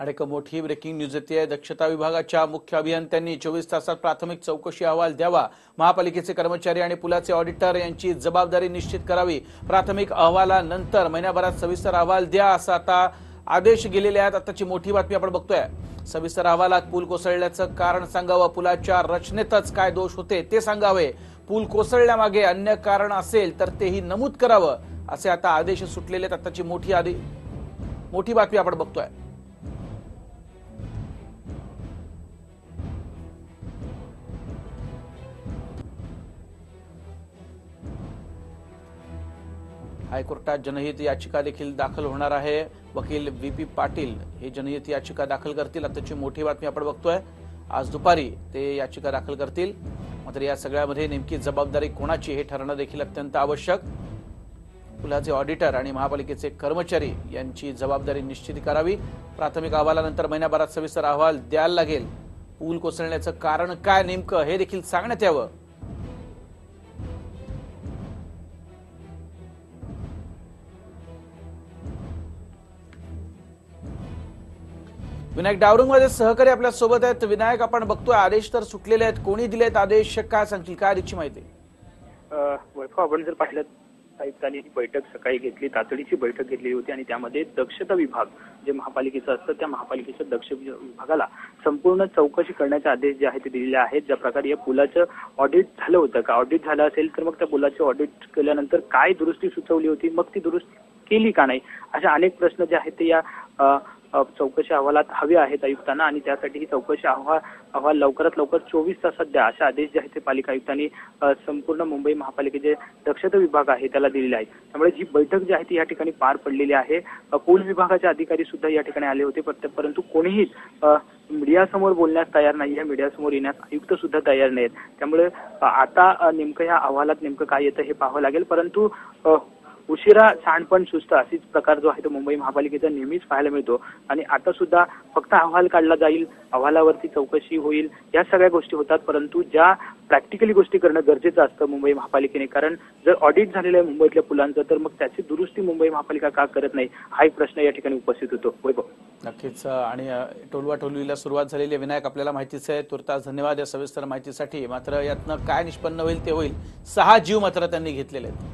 आणि एक मोठी ब्रेकिंग न्यूज येते. दक्षता विभागाच्या मुख्य अभियंत्यांनी चोवीस तासात प्राथमिक चौकशी अहवाल द्यावा. महापालिकेचे कर्मचारी आणि पुलाचे ऑडिटर यांची जबाबदारी निश्चित करावी. प्राथमिक अहवालानंतर महिन्याभरात सविस्तर अहवाल द्या असं आता आदेश गेलेले आहेत. आताची मोठी बातमी आपण बघतोय. सविस्तर अहवालात पूल कोसळल्याचं कारण सांगावं. पुलाच्या रचनेतच काय दोष होते ते सांगावे. पूल कोसळण्यामागे अन्य कारण असेल तर तेही नमूद करावं असे आता आदेश सुटलेले आहेत. आताची मोठी आधी मोठी बातमी आपण बघतोय. हायकोर्टात जनहित याचिका देखील दाखल होणार आहे. वकील व्ही पी पाटील हे जनहित याचिका दाखल करतील. आताची मोठी बातमी आपण बघतोय. आज दुपारी ते याचिका दाखल करतील. मात्र या सगळ्यामध्ये नेमकी जबाबदारी कोणाची हे ठरणं देखील अत्यंत आवश्यक. पुलाचे ऑडिटर आणि महापालिकेचे कर्मचारी यांची जबाबदारी निश्चित करावी. प्राथमिक अहवालानंतर महिन्याभरात सविस्तर अहवाल द्यायला लागेल. पूल कोसळण्याचं कारण काय नेमकं हे देखील सांगण्यात यावं. विनायक डावरुंगमध्ये सहकारी आपल्यासोबत आहेत. विनायक आपण बघतोय आदेश तर सुटलेले आहेत. कोणी दिलेत आदेश? काय सांगतील? काय आजची माहिती? वैभव आपण जर पाहिलं आयुक्तांनी ही बैठक सकाळी घेतली तातडीची बैठक घेतलेली होती आणि त्यामध्ये दक्षता विभाग जे महापालिकेचं असतं त्या महापालिकेच्या दक्ष विभागाला संपूर्ण चौकशी करण्याचे आदेश जे आहेत ते दिलेले आहेत. ज्या प्रकारे या पुलाचं ऑडिट झालं होतं. का ऑडिट झालं असेल तर मग त्या पुलाचे ऑडिट केल्यानंतर काय दुरुस्ती सुचवली होती मग ती दुरुस्ती केली का नाही अशा अनेक प्रश्न जे आहेत ते या चौकशी अहवालात हवे आहेत आयुक्तांना आणि त्यासाठी ही चौकशी अहवाल अहवाल लवकरात लवकर चोवीस तासात द्या असे आदेश जे आहेत ते पालिका आयुक्तांनी संपूर्ण मुंबई महापालिकेचे दक्षता विभाग आहे त्याला दिलेले आहे त्यामुळे जी बैठक जी आहे ती या ठिकाणी पार पडलेली आहे. अ, पूल विभागाचे अधिकारी सुद्धा या ठिकाणी आले होते परंतु कोणीही मीडियासमोर बोलण्यास तयार नाही आहे मीडियासमोर येण्यास आयुक्त सुद्धा तयार नाहीत त्यामुळे आता नेमकं या अहवालात नेमकं काय येतं हे पाहावं लागेल. परंतु उशिरा सांडपण सुस्त अशीच प्रकार जो आहे तो मुंबई महापालिकेचा नेहमीच पाहायला मिळतो. आणि आता सुद्धा फक्त अहवाल काढला जाईल अहवालावरती चौकशी होईल या सगळ्या गोष्टी होतात. परंतु ज्या प्रॅक्टिकली गोष्टी करणं गरजेचं असतं मुंबई महापालिकेने. कारण जर ऑडिट झालेलं आहे मुंबईतल्या पुलांचं तर मग त्याची दुरुस्ती मुंबई महापालिका का करत नाही? हा एक प्रश्न या ठिकाणी उपस्थित होतो. वैभव. नक्कीच. आणि टोलवा टोलवीला सुरुवात झालेली विनायक आपल्याला माहितीच आहे तुर्तास धन्यवाद या सविस्तर माहितीसाठी. मात्र यातनं काय निष्पन्न होईल ते होईल. सहा जीव मात्र त्यांनी घेतलेले आहेत.